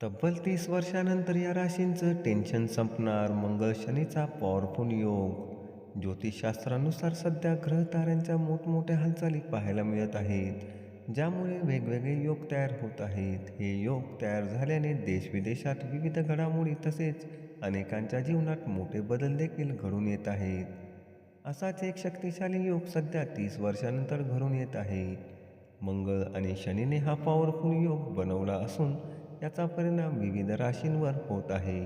तब्बल तीस वर्षानंतर या राशींचं टेन्शन संपणार. मंगळ शनीचा पॉवरफुल योग. ज्योतिषशास्त्रानुसार सध्या ग्रह ताऱ्यांच्या मोठमोठ्या हालचाली पाहायला मिळत आहेत ज्यामुळे वेगवेगळे योग तयार होत आहेत. हे योग तयार झाल्याने देशविदेशात विविध घडामोडी तसेच अनेकांच्या जीवनात मोठे बदल देखील घडून येत आहेत. असाच एक शक्तिशाली योग सध्या तीस वर्षानंतर घडून येत आहे. मंगळ आणि शनीने हा पॉवरफुल योग बनवला असून याचा परिणाम विविध राशींवर होत आहे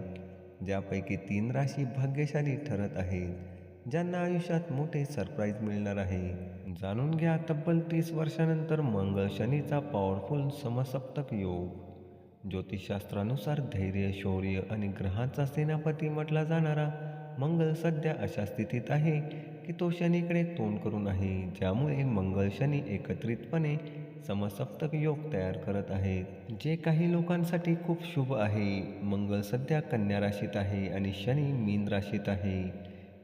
ज्यापैकी तीन राशी भाग्यशाली ठरत आहेत ज्यांना आयुष्यात मोठे सरप्राईज मिळणार आहे. जाणून घ्या तब्बल तीस वर्षानंतर मंगळ शनीचा पॉवरफुल समसप्तक योग. ज्योतिषशास्त्रानुसार धैर्य शौर्य आणि ग्रहांचा सेनापती म्हटला जाणारा मंगळ सध्या अशा स्थितीत आहे की तो शनीकडे तोंड करून आहे ज्यामुळे मंगळ शनी एकत्रितपणे समसप्तक योग तयार करत आहेत. जे काही लोकांसाठी खूप शुभ आहे. मंगळ सध्या कन्या राशीत आहे आणि शनी मीन राशीत आहे.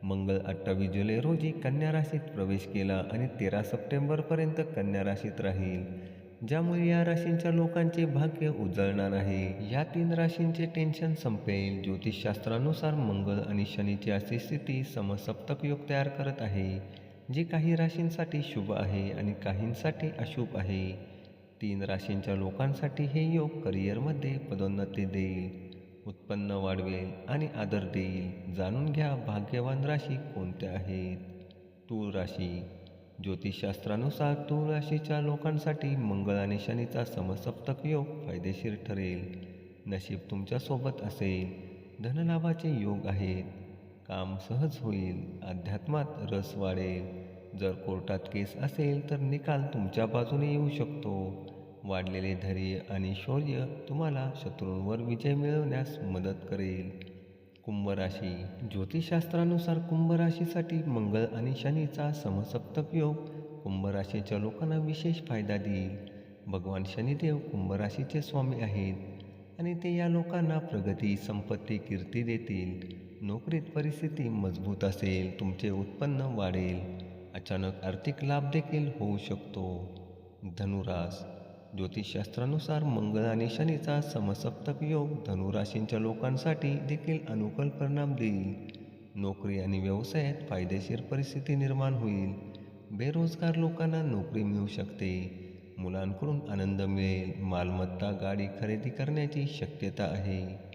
मंगळ अठ्ठावीस जुलै रोजी कन्या राशीत प्रवेश केला आणि तेरा सप्टेंबरपर्यंत कन्या राशीत राहील. ज्यामुळे या राशींच्या लोकांचे भाग्य उजळणार आहे. या तीन राशींचे टेन्शन संपेल. ज्योतिषशास्त्रानुसार मंगळ आणि शनीची अशी स्थिती समसप्तक योग तयार करत आहे. जी काही राशींसाठी शुभ आहे आणि काहींसाठी अशुभ आहे तीन राशींच्या लोकांसाठी हे योग करिअरमध्ये पदोन्नती देईल उत्पन्न वाढवेल आणि आदर देईल. जाणून घ्या भाग्यवान राशी कोणत्या आहेत. तूळ राशी ज्योतिषशास्त्रानुसार तूळ राशीच्या लोकांसाठी मंगळ आणि शनीचा समसप्तक योग फायदेशीर ठरेल. नशीब तुमच्यासोबत असेल. धनलाभाचे योग आहेत. काम सहज होईल अध्यात्मात रस वाढेल. जर कोर्टात केस असेल तर निकाल तुमच्या बाजूने येऊ शकतो. वाढलेले धैर्य आणि शौर्य तुम्हाला शत्रूंवर विजय मिळवण्यास मदत करेल. कुंभ राशी ज्योतिषशास्त्रानुसार कुंभ राशीसाठी मंगळ आणि शनीचा समसप्तक योग कुंभ राशीच्या लोकांना विशेष फायदा देईल. भगवान शनिदेव कुंभ राशीचे स्वामी आहेत आणि ते या लोकांना प्रगती संपत्ती कीर्ती देतील. नोकरीत परिस्थिती मजबूत असेल तुमचे उत्पन्न वाढेल अचानक आर्थिक लाभ देखील होऊ शकतो. धनुरास ज्योतिषशास्त्रानुसार मंगळ आणि शनीचा समसप्तक योग धनुराशींच्या लोकांसाठी देखील अनुकूल परिणाम देईल. नोकरी आणि व्यवसायात फायदेशीर परिस्थिती निर्माण होईल. बेरोजगार लोकांना नोकरी मिळू शकते. मुलांकडून आनंद मिळेल. मालमत्ता गाडी खरेदी करण्याची शक्यता आहे.